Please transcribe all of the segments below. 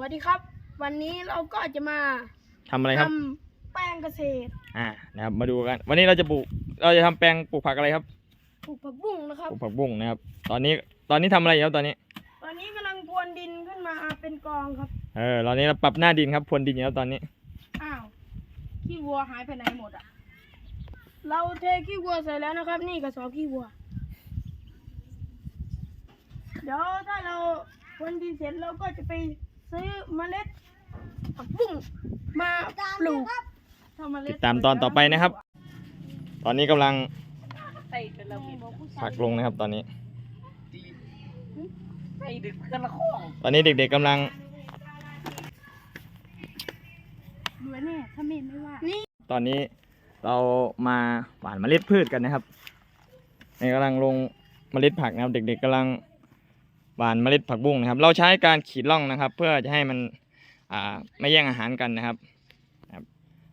วัสดีครับ วันนี้เราก็จะมาทำอะไรครับ ทำแป้งเกษตรอ่า นะครับ มาดูกัน วันนี้เราจะปลูก เราจะทำแปลงปลูกผักอะไรครับ ปลูกผักบุ้งนะครับ ปลูกผักบุ้งนะครับ ตอนนี้ ตอนนี้ทำอะไรอยู่ครับตอนนี้ ตอนนี้กำลังพรวนดินขึ้นมาเป็นกองครับ เออ ตอนนี้เราปรับหน้าดินครับพรวนดินอยู่แล้วตอนนี้ อ้าว ขี้วัวหายไปไหนหมดอะ เราเทขี้วัวใส่แล้วนะครับ นี่กระสอบขี้วัว เดี๋ยวถ้าเราพรวนดินเสร็จเราก็จะไป ซื้อเมล็ดผักบุ้งมาปลูกถ้เมล็ติดตามตอนต่อไปนะครับ ตอนนี้กำลังผักลงนะครับตอนนี้ไอ้ดึกกันละข้องตอนนี้เด็กๆกำลัง รวยแน่ถ้าไม่ไม่ว่านี่ตอนนี้เรามาหว่านเมล็ดพืชกันนะครับนี่กำลังลงเมล็ดผักนะครับ เด็กๆกำลัง หว่านเมล็ดผักบุ้งนะครับ เราใช้การขีดร่องนะครับ เพื่อจะให้มันอ่าไม่แย่งอาหารกันนะครับนะครับ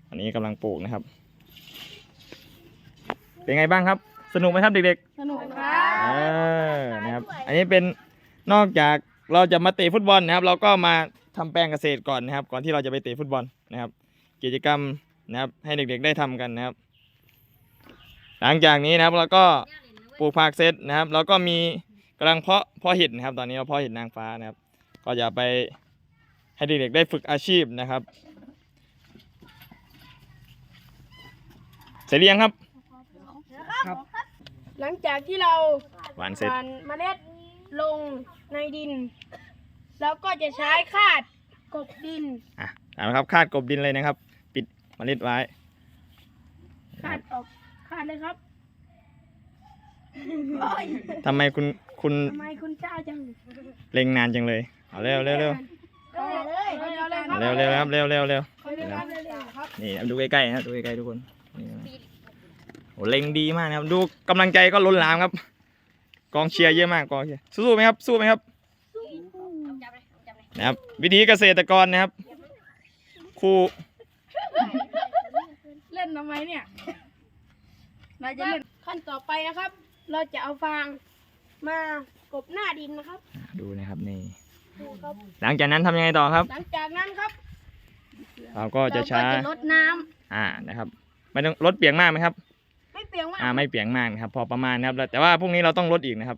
อันนี้กำลังปลูกนะครับ เป็นไงบ้างครับ สนุกไหมครับเด็กสนุกครัๆเอบอนะครับ อันนี้เป็นนอกจากเราจะมาเตะฟุตบอลนะครับ เราก็มาทำแปลงเกษตรก่อนนะครับ ก่อนที่เราจะไปเตะฟุตบอลนะครับ กิจกรรมนะครับ ให้เด็กๆได้ทำกันนะครับ หลังจากนี้นะครับเราก็ปลูกผักเสร็จนะครับ เราก็มี กำลังเพาะเพาะเห็ดนะครับ ตอนนี้เราเพาะเห็ดนางฟ้านะครับ ก็จะไปให้เด็กๆได้ฝึกอาชีพนะครับเสร็จหรือยังครับ หลังจากที่เราหวานเสร็จ หว่านเมล็ดลงในดิน แล้วก็จะใช้คาดกบดิน อะเอาละครับคาดกบดินเลยนะครับ ปิดเมล็ดไว้ คาดออกคาดเลยครับ ทำไมคุณ คุณทำไมคุณจ้าจังเล็งนานจังเลยเอาเร็วเร็วเร็วเอาเลยเอาเลยครับเร็วเร็วครับเร็วเร็วเร็วเอาเลยครับเอาเลยครับนี่ครับดูใกล้ๆนะครับดูใกล้ๆทุกคนนี่นะครับโอ้เล็งดีมากนะครับ ดูกำลังใจก็ล้นหลามครับ กองเชียร์เยอะมากกองเชียร์สู้ๆไหมครับสู้ไหมครับนะครับ วิธีเกษตรกรนะครับครูเล่นทำไมเนี่ยนายจะเล่นขั้นต่อไปนะครับ เราจะเอาฟาง มากบหน้าดินนะครับดูนะครับนี่ ดูครับ หลังจากนั้นทำยังไงต่อครับ หลังจากนั้นครับเราก็จะใช้เราก็จะลดน้ำอ่านะครับไม่ต้องลดเปียกมากไหมครับ ไม่เปลี่ยนมากอ่าไม่เปียกมากนะครับ พอประมาณนะครับแล้วแต่ว่าพรุ่งนี้เราต้องลดอีกนะครับ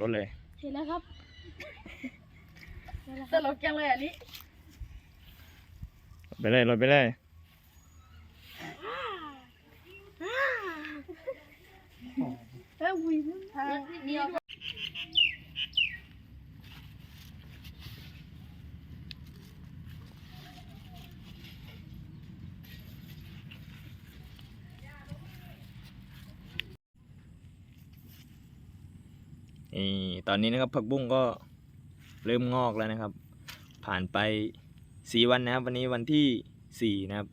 ลดเลย เห็นแล้วครับตลกจังเลยอันนี้ลดไปเลยลดไปเลย เอ้ย วินทางเดียวนี่ตอนนี้นะครับผักบุ้งก็เริ่มงอกแล้วนะครับ ผ่านไปสี่วันนะครับ วันนี้วันที่สี่นะครับ